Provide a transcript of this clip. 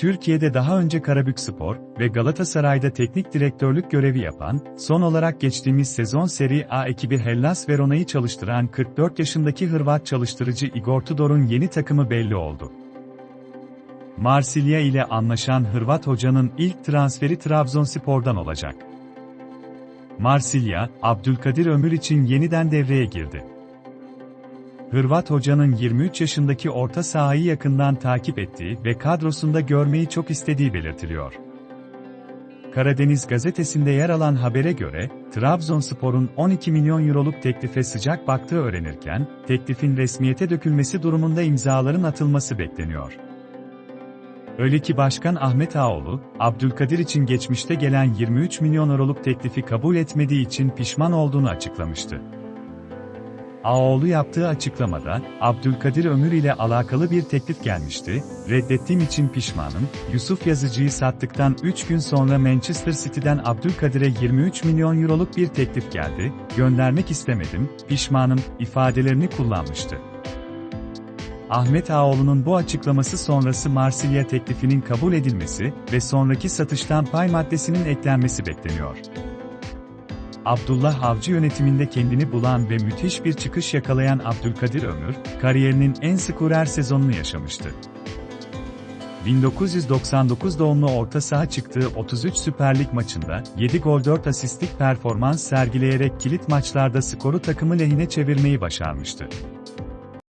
Türkiye'de daha önce Karabükspor ve Galatasaray'da teknik direktörlük görevi yapan, son olarak geçtiğimiz sezon Serie A ekibi Hellas Verona'yı çalıştıran 44 yaşındaki Hırvat çalıştırıcı Igor Tudor'un yeni takımı belli oldu. Marsilya ile anlaşan Hırvat hocanın ilk transferi Trabzonspor'dan olacak. Marsilya, Abdülkadir Ömür için yeniden devreye girdi. Hırvat hocanın 23 yaşındaki orta sahayı yakından takip ettiği ve kadrosunda görmeyi çok istediği belirtiliyor. Karadeniz gazetesinde yer alan habere göre, Trabzonspor'un 12 milyon euroluk teklife sıcak baktığı öğrenirken, teklifin resmiyete dökülmesi durumunda imzaların atılması bekleniyor. Öyle ki Başkan Ahmet Ağoğlu, Abdülkadir için geçmişte gelen 23 milyon euroluk teklifi kabul etmediği için pişman olduğunu açıklamıştı. Ağoğlu yaptığı açıklamada, Abdülkadir Ömür ile alakalı bir teklif gelmişti, reddettiğim için pişmanım, Yusuf Yazıcı'yı sattıktan 3 gün sonra Manchester City'den Abdülkadir'e 23 milyon euroluk bir teklif geldi, göndermek istemedim, pişmanım, ifadelerini kullanmıştı. Ahmet Ağoğlu'nun bu açıklaması sonrası Marsilya teklifinin kabul edilmesi ve sonraki satıştan pay maddesinin eklenmesi bekleniyor. Abdullah Avcı yönetiminde kendini bulan ve müthiş bir çıkış yakalayan Abdülkadir Ömür, kariyerinin en skorer sezonunu yaşamıştı. 1999 doğumlu orta saha çıktığı 33 Süper Lig maçında 7 gol 4 asistlik performans sergileyerek kilit maçlarda skoru takımı lehine çevirmeyi başarmıştı.